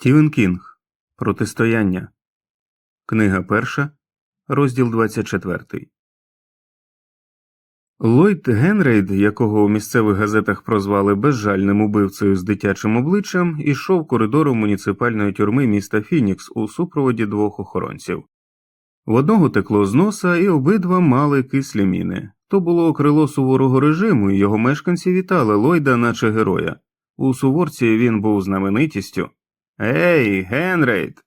Стівен Кінг Протистояння. Книга перша, розділ 24. Ллойд Генрейд, якого у місцевих газетах прозвали безжальним убивцею з дитячим обличчям, ішов коридором муніципальної тюрми міста Фінікс у супроводі двох охоронців. В одного текло з носа, і обидва мали кислі міни. То було крило суворого режиму, і його мешканці вітали Ллойда, наче героя. У суворці він був знаменитістю. Ей, Генрейд,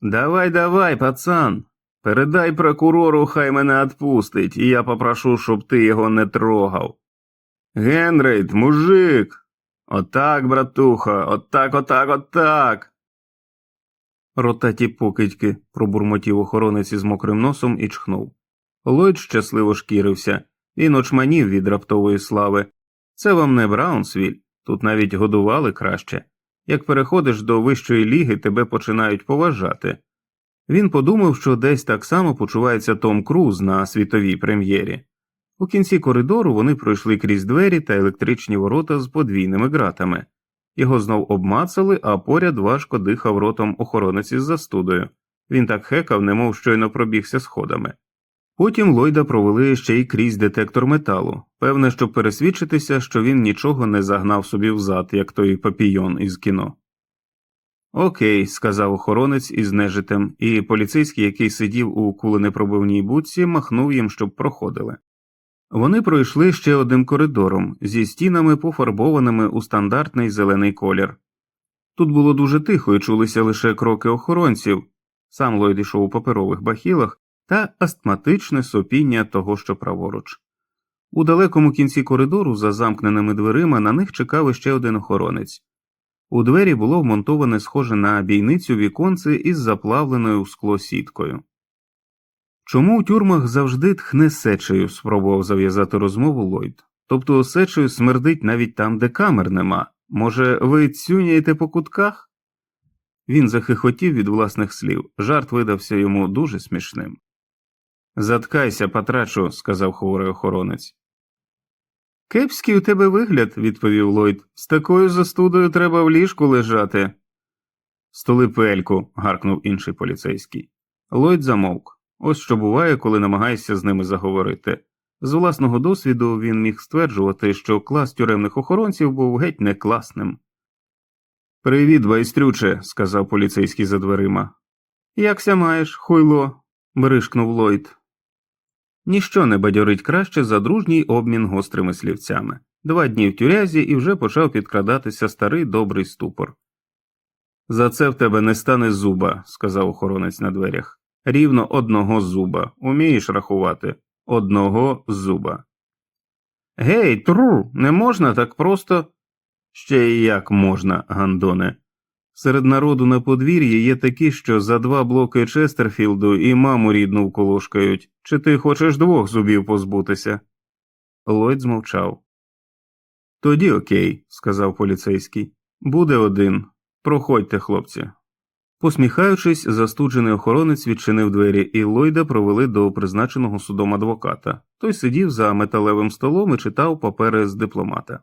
давай, давай, пацан. Передай прокурору, хай мене отпустить, і я попрошу, щоб ти його не трогав. Генрейд, мужик. Отак, братуха, отак, отак, отак. Ротаті покидьки, пробурмотів охоронець із мокрим носом і чхнув. Ллойд щасливо шкірився, він очманів від раптової слави. Це вам не Браунсвіль, тут навіть годували краще. Як переходиш до вищої ліги, тебе починають поважати. Він подумав, що десь так само почувається Том Круз на світовій прем'єрі. У кінці коридору вони пройшли крізь двері та електричні ворота з подвійними ґратами. Його знов обмацали, а поряд важко дихав ротом охоронець із застудою. Він так хекав, немов щойно пробігся сходами. Потім Ллойда провели ще й крізь детектор металу, певне, щоб пересвідчитися, що він нічого не загнав собі взад, як той папійон із кіно. Окей, сказав охоронець із нежитем, і поліцейський, який сидів у куленепробивній будці, махнув їм, щоб проходили. Вони пройшли ще одним коридором зі стінами, пофарбованими у стандартний зелений колір. Тут було дуже тихо і чулися лише кроки охоронців, сам Ллойд ішов у паперових бахілах та астматичне сопіння того, що праворуч. У далекому кінці коридору, за замкненими дверима, на них чекав іще один охоронець. У двері було вмонтоване схоже на бійницю віконце із заплавленою у скло сіткою. Чому у тюрмах завжди тхне сечею? спробував зав'язати розмову Ллойд. Тобто сечею смердить навіть там, де камер нема. Може, ви цюняєте по кутках? Він захихотів від власних слів. Жарт видався йому дуже смішним. Заткайся, патрачу, сказав хворий охоронець. Кепський у тебе вигляд, відповів Ллойд. З такою застудою треба в ліжку лежати. Столи пельку, гаркнув інший поліцейський. Ллойд замовк. Ось що буває, коли намагаєшся з ними заговорити. З власного досвіду він міг стверджувати, що клас тюремних охоронців був геть не класним. Привіт, байстрюче, сказав поліцейський за дверима. Якся маєш, хуйло, бришкнув Ллойд. Ніщо не бадьорить краще за дружній обмін гострими слівцями. Два дні в тюрязі і вже почав підкрадатися старий добрий ступор. За це в тебе не стане зуба, сказав охоронець на дверях. Рівно одного зуба. Умієш рахувати? Одного зуба. Гей, тру, не можна так просто. Ще й як можна, Гандоне. Серед народу на подвір'ї є такі, що за два блоки Честерфілду і маму рідну вколошкають. Чи ти хочеш двох зубів позбутися? Ллойд змовчав. Тоді окей, сказав поліцейський. Буде один. Проходьте, хлопці. Посміхаючись, застуджений охоронець відчинив двері, і Ллойда провели до призначеного судом адвоката. Той сидів за металевим столом і читав папери з дипломата.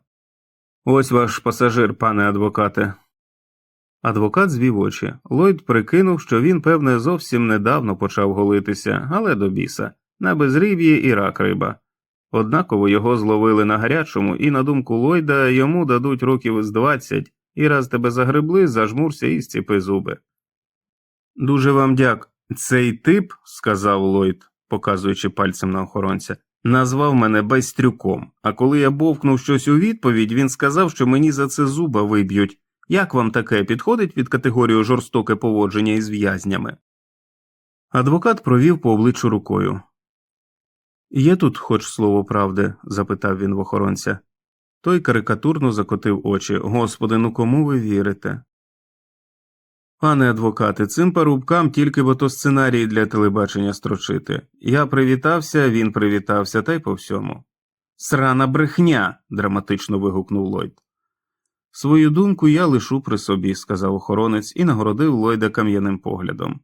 Ось ваш пасажир, пане адвокате. Адвокат звів очі. Ллойд прикинув, що він, певне, зовсім недавно почав голитися, але до біса, на безрів'ї і рак риба. Однаково його зловили на гарячому, і, на думку Ллойда, йому дадуть років із двадцять, і раз тебе загребли, зажмурся і зціпи зуби. Дуже вам дяк. Цей тип, сказав Ллойд, показуючи пальцем на охоронця, назвав мене байстрюком, а коли я бовкнув щось у відповідь, він сказав, що мені за це зуба виб'ють. Як вам таке підходить під категорію жорстоке поводження із в'язнями? Адвокат провів по обличчю рукою. Є тут хоч слово правди? запитав він в охоронця. Той карикатурно закотив очі. Господи, ну кому ви вірите? Пане адвокате, цим парубкам тільки бо то сценарій для телебачення строчити. Я привітався, він привітався, та й по всьому. Срана брехня. драматично вигукнув Ллойд. Свою думку я лишу при собі, сказав охоронець і нагородив Ллойда кам'яним поглядом.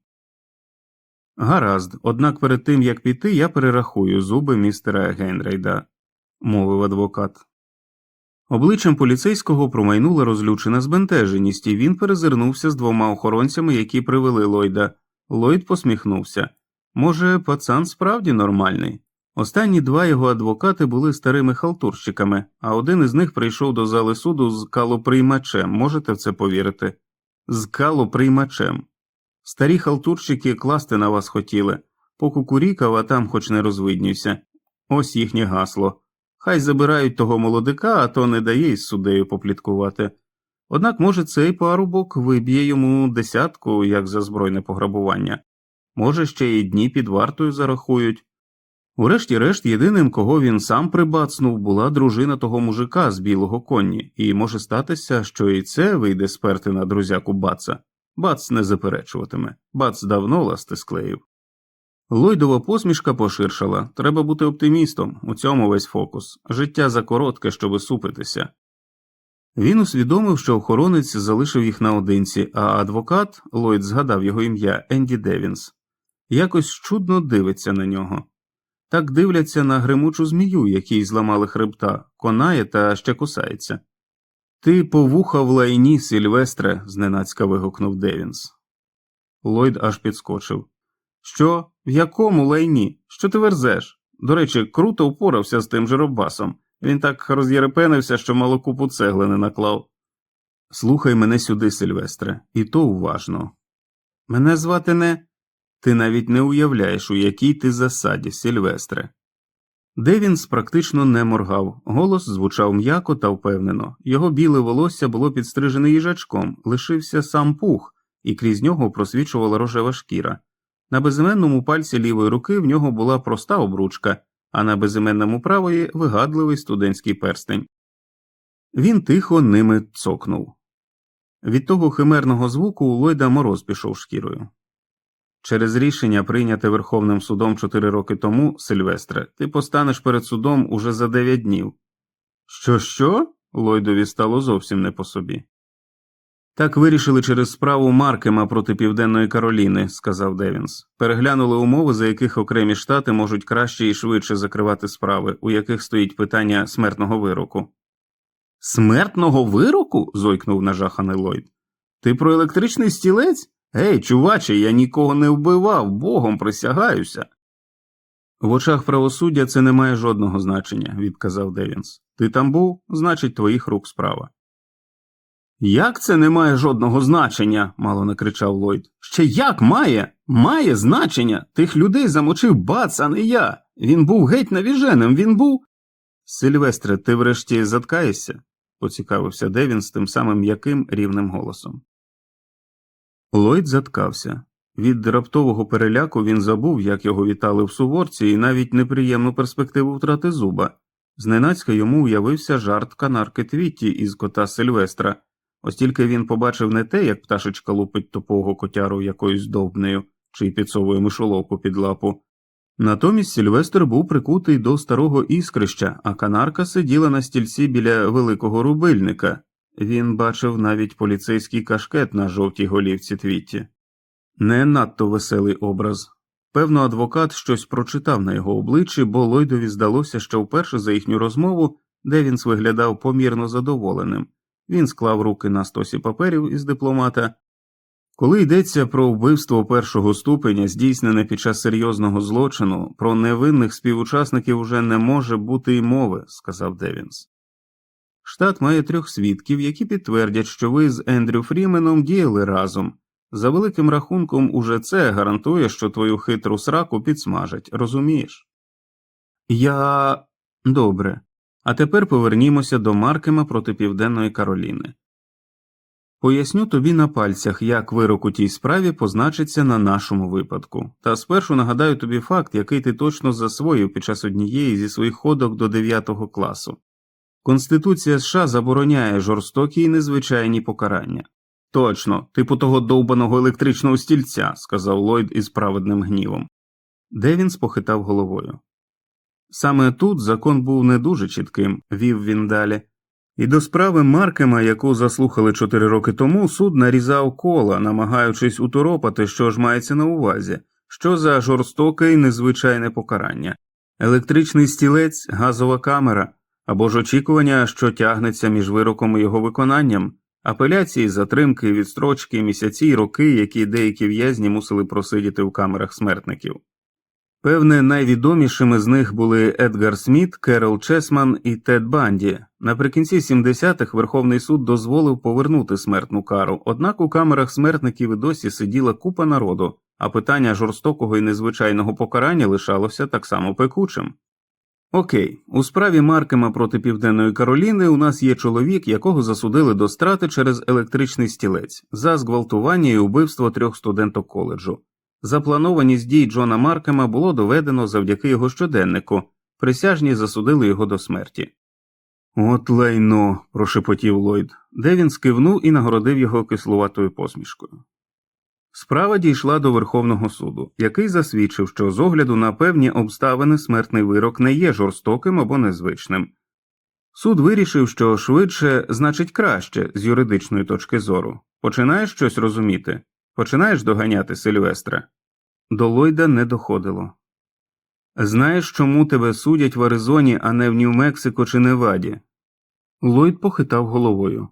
Гаразд, однак перед тим як піти, я перерахую зуби містера Генрейда, мовив адвокат. Обличчям поліцейського промайнула розлючена збентеженість, і він перезирнувся з двома охоронцями, які привели Ллойда. Ллойд посміхнувся. Може, пацан справді нормальний. Останні два його адвокати були старими халтурщиками, а один із них прийшов до зали суду з калоприймачем. Можете в це повірити? З калоприймачем. Старі халтурщики класти на вас хотіли, покукурікав, а там хоч не розвиднюйся. Ось їхнє гасло. Хай забирають того молодика, а то не дає із суддею попліткувати. Однак, може, цей парубок виб'є йому десятку, як за збройне пограбування, може, ще й дні під вартою зарахують. Урешті-решт, єдиним, кого він сам прибацнув, була дружина того мужика з білого коні, і може статися, що і це вийде сперти на друзяку баца. Бац не заперечуватиме, бац давно ласти склеїв. Лойдова посмішка поширшала треба бути оптимістом, у цьому весь фокус, життя закоротке, щоби супитися. Він усвідомив, що охоронець залишив їх наодинці, а адвокат, Ллойд згадав його ім'я Енді Девінс, якось чудно дивиться на нього. Так дивляться на гримучу змію, якій зламали хребта, конає та ще кусається. Ти повуха в лайні, Сільвестре, зненацька вигукнув Девінс. Ллойд аж підскочив. Що? В якому лайні? Що ти верзеш? До речі, круто впорався з тим жеробасом. Він так роз'єрепенився, що мало купу цегли не наклав. Слухай мене сюди, Сильвестре, і то уважно. Мене звати не. Ти навіть не уявляєш, у якій ти засаді, Сильвестре. Девінс практично не моргав, голос звучав м'яко та впевнено, його біле волосся було підстрижене їжачком, лишився сам пух, і крізь нього просвічувала рожева шкіра. На безіменному пальці лівої руки в нього була проста обручка, а на безіменному правої вигадливий студентський перстень. Він тихо ними цокнув. Від того химерного звуку у Ллойда мороз пішов шкірою. Через рішення, прийняте Верховним судом чотири роки тому, Сильвестре, ти постанеш перед судом уже за дев'ять днів. Що, що? Ллойдові стало зовсім не по собі. Так вирішили через справу Маркема проти Південної Кароліни, сказав Девінс. Переглянули умови, за яких окремі штати можуть краще і швидше закривати справи, у яких стоїть питання смертного вироку. Смертного вироку? зойкнув нажаханий Ллойд. Ти про електричний стілець? Гей, чуваче, я нікого не вбивав, богом присягаюся. В очах правосуддя це не має жодного значення, відказав Девінс. Ти там був, значить, твоїх рук справа. Як це не має жодного значення? мало не кричав Ллойд. Ще як має? Має значення. Тих людей замочив бац, а не я. Він був геть навіженим, він був. Сильвестре, ти врешті заткаєшся? поцікавився Девінс тим самим м'яким рівним голосом. Ллойд заткався. Від раптового переляку він забув, як його вітали в суворці, і навіть неприємну перспективу втрати зуба. Зненацька йому уявився жарт канарки Твітті із кота Сильвестра, ось тільки він побачив не те, як пташечка лупить тупого котяру якоюсь довбнею чи підсовує мишоловку під лапу. Натомість Сильвестр був прикутий до старого іскрища, а канарка сиділа на стільці біля великого рубильника. Він бачив навіть поліцейський кашкет на жовтій голівці Твітті. Не надто веселий образ. Певно, адвокат щось прочитав на його обличчі, бо Лойдові здалося, що вперше за їхню розмову Девінс виглядав помірно задоволеним. Він склав руки на стосі паперів із дипломата. Коли йдеться про вбивство першого ступеня, здійснене під час серйозного злочину, про невинних співучасників уже не може бути й мови, сказав Девінс. Штат має трьох свідків, які підтвердять, що ви з Ендрю Фріменом діяли разом. За великим рахунком, уже це гарантує, що твою хитру сраку підсмажать, розумієш? Я. добре. А тепер повернімося до Маркема проти Південної Кароліни. Поясню тобі на пальцях, як вирок у тій справі позначиться на нашому випадку, та спершу нагадаю тобі факт, який ти точно засвоїв під час однієї зі своїх ходок до 9 класу. Конституція США забороняє жорстокі і незвичайні покарання. Точно, типу того довбаного електричного стільця, сказав Ллойд із праведним гнівом. Девінс похитав головою. Саме тут закон був не дуже чітким, вів він далі. І до справи Маркема, яку заслухали чотири роки тому, суд нарізав кола, намагаючись уторопати, що ж мається на увазі, що за жорстоке і незвичайне покарання. Електричний стілець, газова камера, Або ж очікування, що тягнеться між вироком і його виконанням, апеляції, затримки, відстрочки, місяці й роки, які деякі в'язні мусили просидіти в камерах смертників. Певне, найвідомішими з них були Едгар Сміт, Керол Чесман і Тед Банді. Наприкінці 70-х Верховний суд дозволив повернути смертну кару, однак у камерах смертників і досі сиділа купа народу, а питання жорстокого і незвичайного покарання лишалося так само пекучим. Окей, у справі Маркема проти Південної Кароліни у нас є чоловік, якого засудили до страти через електричний стілець за зґвалтування і убивство трьох студенток коледжу. Запланованість дій Джона Маркема було доведено завдяки його щоденнику, присяжні засудили його до смерті. От лайно, прошепотів Ллойд, де він скивнув і нагородив його кислуватою посмішкою. Справа дійшла до Верховного суду, який засвідчив, що з огляду на певні обставини смертний вирок не є жорстоким або незвичним. Суд вирішив, що швидше значить краще з юридичної точки зору. Починаєш щось розуміти? Починаєш доганяти Сильвестра? До Ллойда не доходило. Знаєш, чому тебе судять в Аризоні, а не в Нью-Мексико чи Неваді? Ллойд похитав головою.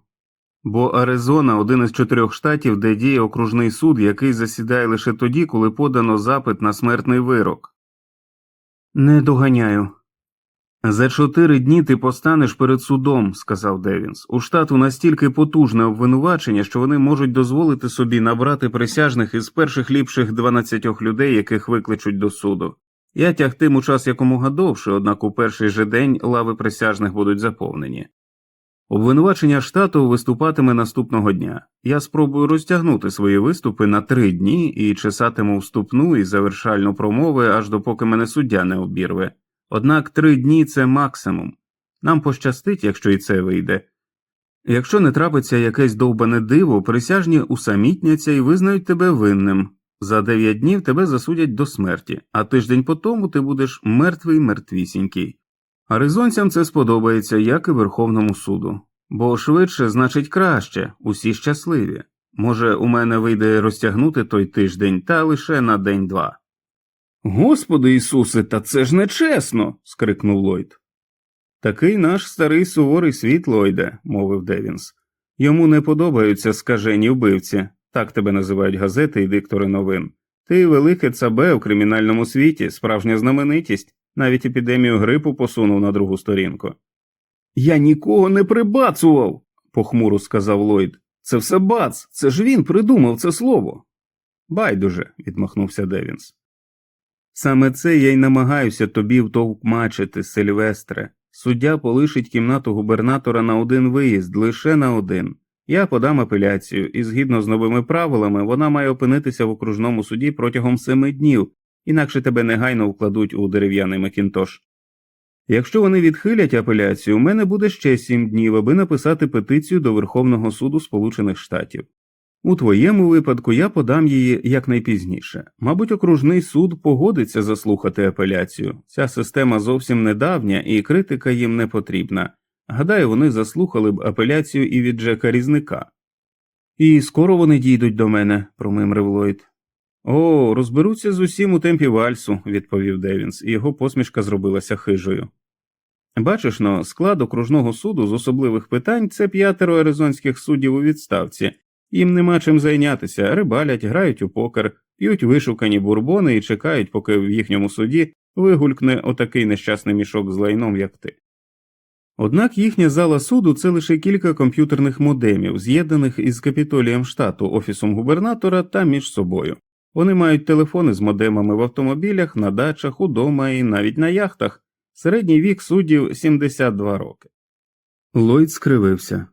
Бо Аризона один із чотирьох штатів, де діє окружний суд, який засідає лише тоді, коли подано запит на смертний вирок. Не доганяю. За чотири дні ти постанеш перед судом, сказав Девінс. У штату настільки потужне обвинувачення, що вони можуть дозволити собі набрати присяжних із перших ліпших дванадцятьох людей, яких викличуть до суду. Я тягтиму час якомога довше, однак у перший же день лави присяжних будуть заповнені. Обвинувачення штату виступатиме наступного дня. Я спробую розтягнути свої виступи на три дні і чесатиму вступну і завершальну промови, аж допоки мене суддя не обірве. Однак три дні це максимум. Нам пощастить, якщо і це вийде. Якщо не трапиться якесь довбане диво, присяжні усамітняться і визнають тебе винним. За дев'ять днів тебе засудять до смерті, а тиждень по тому ти будеш мертвий мертвісінький. Аризонцям це сподобається, як і Верховному суду, бо швидше значить краще, усі щасливі. Може, у мене вийде розтягнути той тиждень та лише на день-два. Господи Ісусе, та це ж нечесно. скрикнув Ллойд. Такий наш старий суворий світ, Ллойде», – мовив Девінс. Йому не подобаються скажені вбивці, так тебе називають газети і диктори новин. Ти велике цабе у кримінальному світі, справжня знаменитість, навіть епідемію грипу посунув на другу сторінку. Я нікого не прибацував, похмуро сказав Ллойд. Це все бац, це ж він придумав це слово. Байдуже, відмахнувся Девінс. Саме це я й намагаюся тобі втовкмачити, Сильвестре. Суддя полишить кімнату губернатора на один виїзд, лише на один. Я подам апеляцію, і згідно з новими правилами вона має опинитися в окружному суді протягом семи днів, інакше тебе негайно вкладуть у дерев'яний Макінтош. Якщо вони відхилять апеляцію, у мене буде ще сім днів, аби написати петицію до Верховного суду Сполучених Штатів. У твоєму випадку я подам її якнайпізніше. Мабуть, окружний суд погодиться заслухати апеляцію. Ця система зовсім недавня і критика їм не потрібна. Гадаю, вони заслухали б апеляцію і від Джека Різника. І скоро вони дійдуть до мене, промимрив Ллойд. О, розберуться з усім у темпі вальсу, відповів Девінс, і його посмішка зробилася хижою. Бачиш но, склад окружного суду з особливих питань це п'ятеро аризонських суддів у відставці, їм нема чим зайнятися, рибалять, грають у покер, п'ють вишукані бурбони і чекають, поки в їхньому суді вигулькне отакий нещасний мішок з лайном, як ти. Однак їхня зала суду це лише кілька комп'ютерних модемів, з'єднаних із капітолієм штату, офісом губернатора та між собою. Вони мають телефони з модемами в автомобілях, на дачах, удома і навіть на яхтах. Середній вік суддів 72 роки. Ллойд скривився.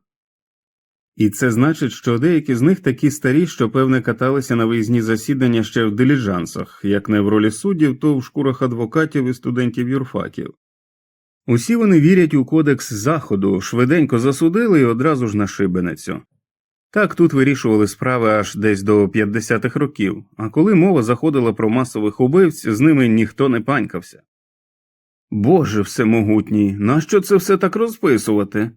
І це значить, що деякі з них такі старі, що певне каталися на виїзні засідання ще в диліжансах, як не в ролі суддів, то в шкурах адвокатів і студентів юрфаків. Усі вони вірять у кодекс заходу, швиденько засудили і одразу ж на шибеницю. Так тут вирішували справи аж десь до 50-х років, а коли мова заходила про масових убивць, з ними ніхто не панькався. Боже всемогутній, нащо це все так розписувати?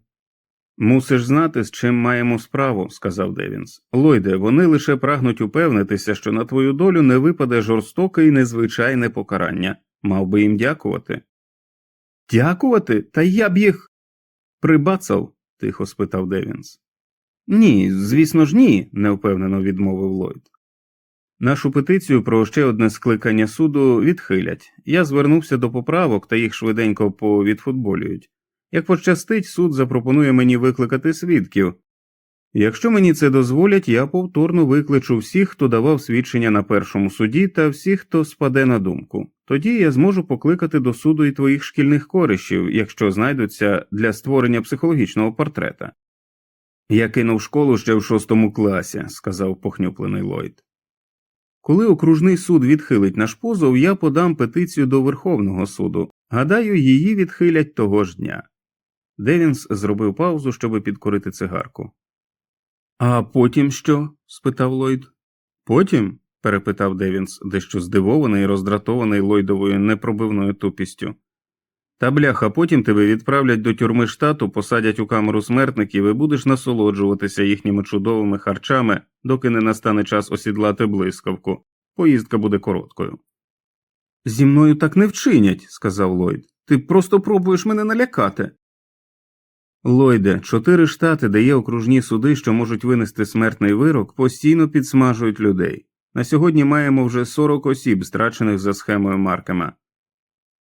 Мусиш знати, з чим маємо справу, сказав Девінс. Лойде, вони лише прагнуть упевнитися, що на твою долю не випаде жорстоке і незвичайне покарання. Мав би їм дякувати. Дякувати? Та я б їх. Прибацав? тихо спитав Девінс. Ні, звісно ж, ні, невпевнено відмовив Ллойд. Нашу петицію про ще одне скликання суду відхилять. Я звернувся до поправок та їх швиденько повідфутболюють. Як пощастить, суд запропонує мені викликати свідків. Якщо мені це дозволять, я повторно викличу всіх, хто давав свідчення на першому суді, та всіх, хто спаде на думку. Тоді я зможу покликати до суду і твоїх шкільних коришів, якщо знайдуться для створення психологічного портрета. Я кинув школу ще в шостому класі, сказав похнюплений Ллойд. Коли окружний суд відхилить наш позов, я подам петицію до Верховного суду. Гадаю, її відхилять того ж дня. Девінс зробив паузу, щоби підкорити цигарку. А потім що? спитав Ллойд. Потім? перепитав Девінс, дещо здивований і роздратований Ллойдовою непробивною тупістю. Та бляха, потім тебе відправлять до тюрми штату, посадять у камеру смертників і будеш насолоджуватися їхніми чудовими харчами, доки не настане час осідлати блискавку. Поїздка буде короткою. Зі мною так не вчинять, сказав Ллойд. Ти просто пробуєш мене налякати. Ллойде, чотири штати, де є окружні суди, що можуть винести смертний вирок, постійно підсмажують людей. На сьогодні маємо вже 40 осіб, страчених за схемою Маркема.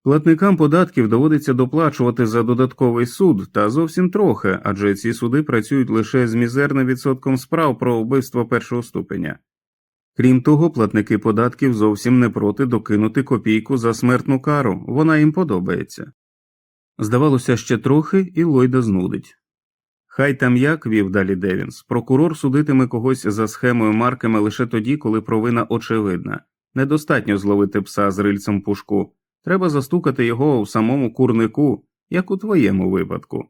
Платникам податків доводиться доплачувати за додатковий суд та зовсім трохи, адже ці суди працюють лише з мізерним відсотком справ про вбивство першого ступеня. Крім того, платники податків зовсім не проти докинути копійку за смертну кару, вона їм подобається. Здавалося, ще трохи, і Ллойда знудить. Хай там як вів далі Девінс, прокурор судитиме когось за схемою Маркема лише тоді, коли провина очевидна. Недостатньо зловити пса з рильцем пушку, треба застукати його в самому курнику, як у твоєму випадку.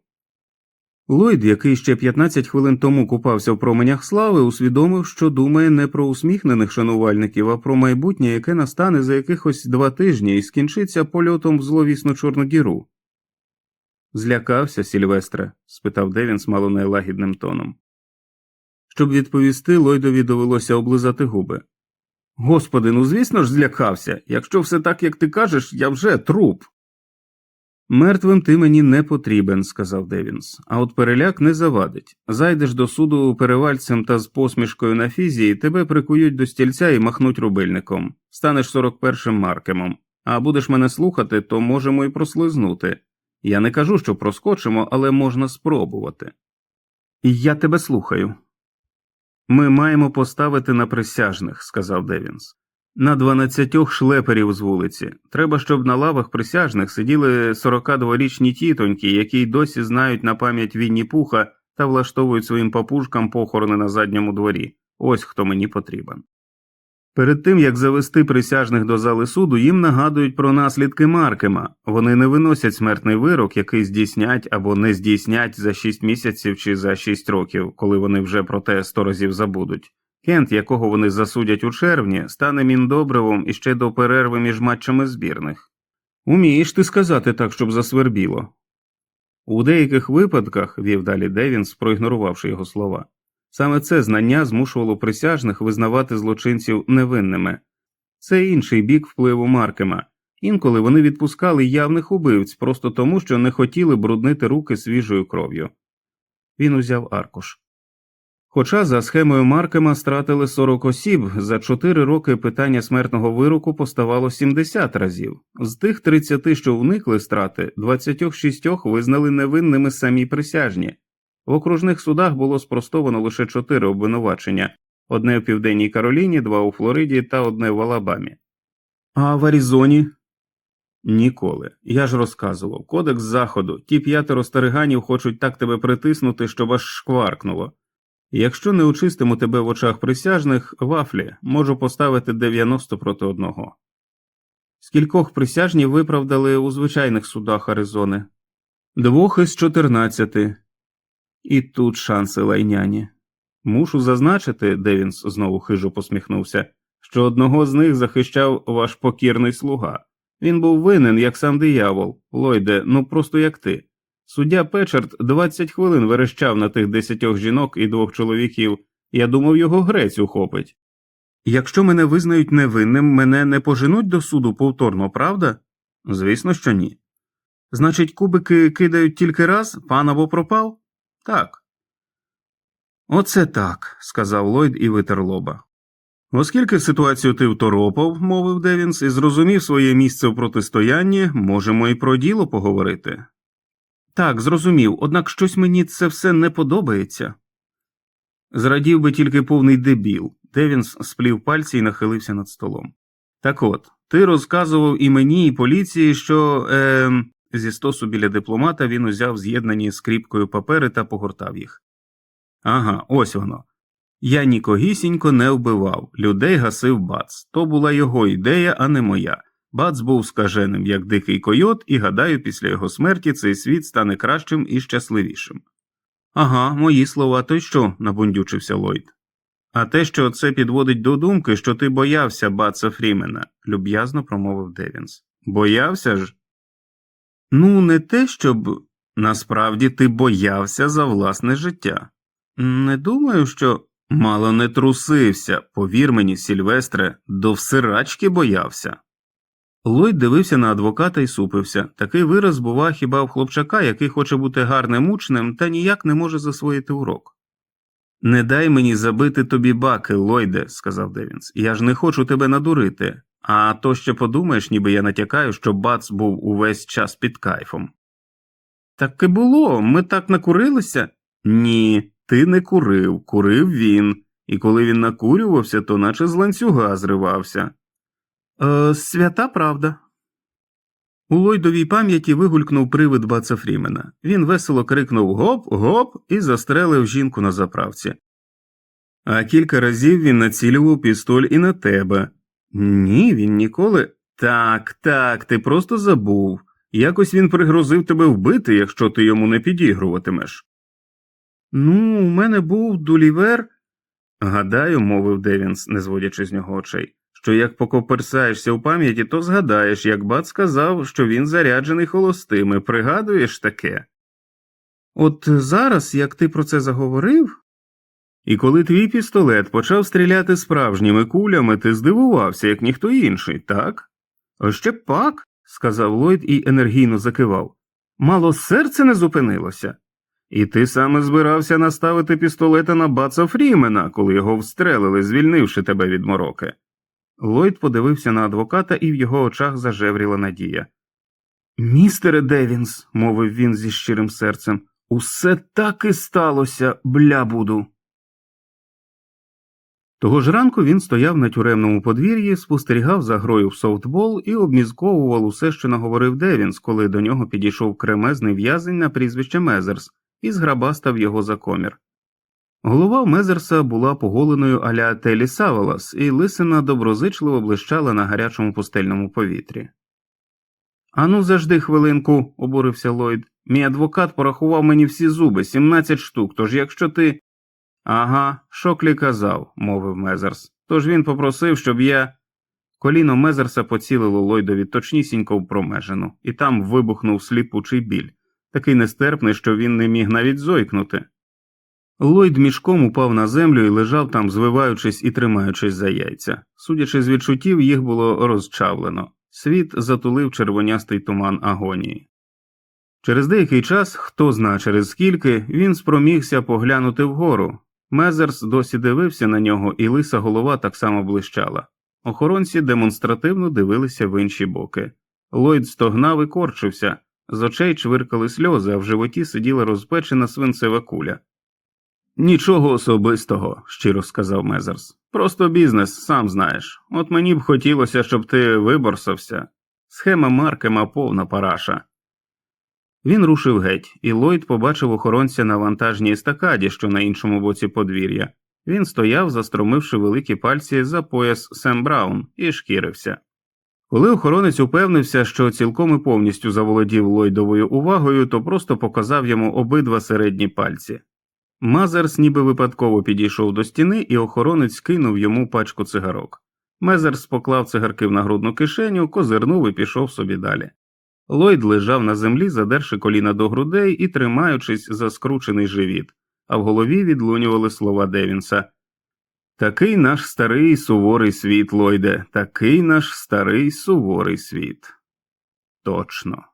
Ллойд, який ще 15 хвилин тому купався в променях слави, усвідомив, що думає не про усміхнених шанувальників, а про майбутнє, яке настане за якихось два тижні і скінчиться польотом в зловісну Чорну діру. Злякався, Сільвестре? спитав Девінс мало нелагідним тоном. Щоб відповісти, Ллойдові довелося облизати губи. Господи, ну звісно ж, злякався. Якщо все так, як ти кажеш, я вже труп. Мертвим ти мені не потрібен, сказав Девінс, а от переляк не завадить. Зайдеш до суду перевальцем та з посмішкою на фізії, тебе прикують до стільця і махнуть рубильником, станеш 41-м маркемом, а будеш мене слухати, то можемо і прослизнути. Я не кажу, що проскочимо, але можна спробувати. І я тебе слухаю. Ми маємо поставити на присяжних, сказав Девінс. На дванадцятьох шлеперів з вулиці. Треба, щоб на лавах присяжних сиділи 42-річні тітоньки, які й досі знають на пам'ять Вінні Пуха та влаштовують своїм папушкам похорони на задньому дворі. Ось хто мені потрібен. Перед тим як завести присяжних до зали суду, їм нагадують про наслідки Маркема. Вони не виносять смертний вирок, який здійснять або не здійснять за 6 місяців чи за 6 років, коли вони вже про те сто разів забудуть. Кент, якого вони засудять у червні, стане міндобривом іще до перерви між матчами збірних. Умієш ти сказати так, щоб засвербіло. У деяких випадках, вів далі Девінс, проігнорувавши його слова, саме це знання змушувало присяжних визнавати злочинців невинними. Це інший бік впливу Маркема. Інколи вони відпускали явних убивць просто тому, що не хотіли бруднити руки свіжою кров'ю. Він узяв аркуш. Хоча за схемою Маркема стратили 40 осіб, за 4 роки питання смертного вироку поставало 70 разів. З тих 30, що уникли страти, 26 визнали невинними самі присяжні. В окружних судах було спростовано лише 4 обвинувачення одне в Південній Кароліні, два у Флориді та одне в Алабамі. А в Аризоні? Ніколи. Я ж розказував. Кодекс заходу. Ті п'ятеро стариганів хочуть так тебе притиснути, щоб аж шкваркнуло. Якщо не очистиму тебе в очах присяжних, вафлі можу поставити 90 проти одного. Скількох присяжні виправдали у звичайних судах Аризони? Двох із 14. І тут шанси лайняні. Мушу зазначити, Девінс знову хижо посміхнувся, що одного з них захищав ваш покірний слуга. Він був винен, як сам диявол, Лойде, ну просто як ти. Суддя Печерт 20 хвилин верещав на тих десятьох жінок і двох чоловіків, я думав, його грець ухопить. Якщо мене визнають невинним, мене не поженуть до суду повторно, правда? Звісно, що ні. Значить, кубики кидають тільки раз, пан або пропав? Так. Оце так, сказав Ллойд і витер лоба. Оскільки ситуацію ти второпав, мовив Девінс, і зрозумів своє місце в протистоянні, можемо і про діло поговорити. Так, зрозумів, однак щось мені це все не подобається. Зрадів би тільки повний дебіл. Девінс сплів пальці і нахилився над столом. Так от, ти розказував і мені, і поліції, що е, зі стосу біля дипломата він узяв з'єднані скріпкою папери та погортав їх. Ага, ось воно. Я нікогісінько не вбивав, людей гасив бац. То була його ідея, а не моя. Бац був скаженим, як дикий койот, і гадаю, після його смерті цей світ стане кращим і щасливішим. Ага, мої слова, то й що? набундючився Ллойд. А те, що це підводить до думки, що ти боявся баца Фрімена, люб'язно промовив Девінс. Боявся ж? Ну, не те, щоб насправді ти боявся за власне життя. Не думаю, що мало не трусився, повір мені, Сільвестре, до всирачки боявся. Ллойд дивився на адвоката і супився. Такий вираз бува хіба в хлопчака, який хоче бути гарним учнем, та ніяк не може засвоїти урок. Не дай мені забити тобі баки, Ллойде, сказав Девінс. Я ж не хочу тебе надурити, а то ще подумаєш, ніби я натякаю, що бац був увесь час під кайфом. Так і було, ми так накурилися? Ні, ти не курив, курив він, і коли він накурювався, то наче з ланцюга зривався. Е, свята правда. У Лойдовій пам'яті вигулькнув привид баца Фрімена. Він весело крикнув гоп, гоп і застрелив жінку на заправці. А кілька разів він націлював пістоль і на тебе. Ні, він ніколи. Так, так, ти просто забув. Якось він пригрозив тебе вбити, якщо ти йому не підігруватимеш. Ну, у мене був дулівер. Гадаю, мовив Девінс, не зводячи з нього очей, що як покоперсаєшся у пам'яті, то згадаєш, як бат сказав, що він заряджений холостими, пригадуєш таке. От зараз, як ти про це заговорив. І коли твій пістолет почав стріляти справжніми кулями, ти здивувався, як ніхто інший, так? Ще пак, сказав Ллойд і енергійно закивав. Мало серце не зупинилося. І ти саме збирався наставити пістолета на баца Фрімена, коли його встрелили, звільнивши тебе від мороки. Ллойд подивився на адвоката, і в його очах зажевріла надія. Містере Девінс, мовив він зі щирим серцем, усе так і сталося, бля буду. Того ж ранку він стояв на тюремному подвір'ї, спостерігав за грою в софтбол і обмізковував усе, що наговорив Девінс, коли до нього підійшов кремезний в'язень на прізвище Мезерс і зграбастав його за комір. Голова Мезерса була поголеною аля Телі Савелас, і лисина доброзичливо блищала на гарячому пустельному повітрі. Ану, завжди хвилинку, обурився Ллойд. Мій адвокат порахував мені всі зуби, 17 штук, тож якщо ти. Ага, Шоклі казав, мовив Мезерс. Тож він попросив, щоб я. Коліно Мезерса поцілило Ллойдові точнісінько в промежину, і там вибухнув сліпучий біль, такий нестерпний, що він не міг навіть зойкнути. Ллойд мішком упав на землю і лежав там, звиваючись і тримаючись за яйця. Судячи з відчуттів, їх було розчавлено. Світ затулив червонястий туман агонії. Через деякий час, хто зна через скільки, він спромігся поглянути вгору. Мезерс досі дивився на нього, і лиса голова так само блищала. Охоронці демонстративно дивилися в інші боки. Ллойд стогнав і корчився, з очей чвиркали сльози, а в животі сиділа розпечена свинцева куля. Нічого особистого, щиро сказав Мезерс. Просто бізнес, сам знаєш. От мені б хотілося, щоб ти виборсався. Схема Маркема повна параша. Він рушив геть, і Ллойд побачив охоронця на вантажній естакаді, що на іншому боці подвір'я. Він стояв, застромивши великі пальці за пояс Сем Браун, і шкірився. Коли охоронець упевнився, що цілком і повністю заволодів Ллойдовою увагою, то просто показав йому обидва середні пальці. Мазерс ніби випадково підійшов до стіни, і охоронець кинув йому пачку цигарок. Мезерс поклав цигарки в нагрудну кишеню, козирнув і пішов собі далі. Ллойд лежав на землі, задерши коліна до грудей і тримаючись за скручений живіт, а в голові відлунювали слова Девінса. Такий наш старий суворий світ, Ллойде, такий наш старий суворий світ. Точно.